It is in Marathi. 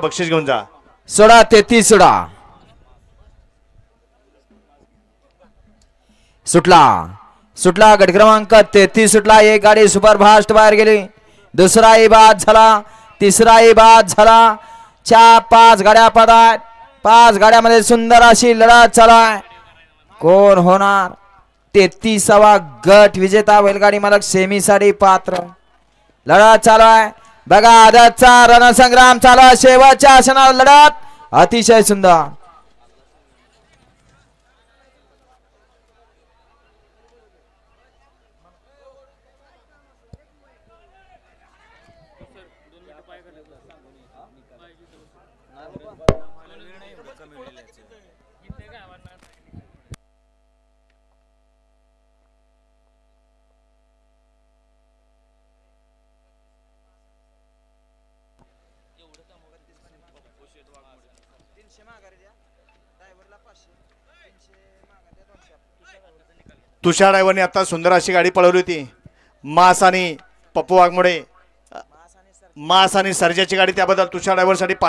बक्षीस घेऊन जा. सोळा तेहतीस सोळा सुटला. सुटला गट क्रमांक तेहतीस सुटला. एक गाडी सुपरफास्ट बाहेर गेली. दुसरा बाद झाला. तिसरा बाद झाला. चार पाच गाड्या पदात पाच गाड्यामध्ये सुंदर अशी लढत चालाय. कोण होणार? तेहतीसावा गट विजेता बैलगाडी मालक सेमीसाठी पात्र. लढत चालू आहे बघा आदतचा रणसंग्राम चालू शेवटच्या क्षणाला लढत. अतिशय सुंदर. तुषार ड्रायव्हरने आता सुंदर अशी गाडी पळवली होती. मास आणि पप्पू वाघमोडे. मास आणि सर्जाची गाडी त्याबद्दल तुषार ड्रायव्हरसाठी पाच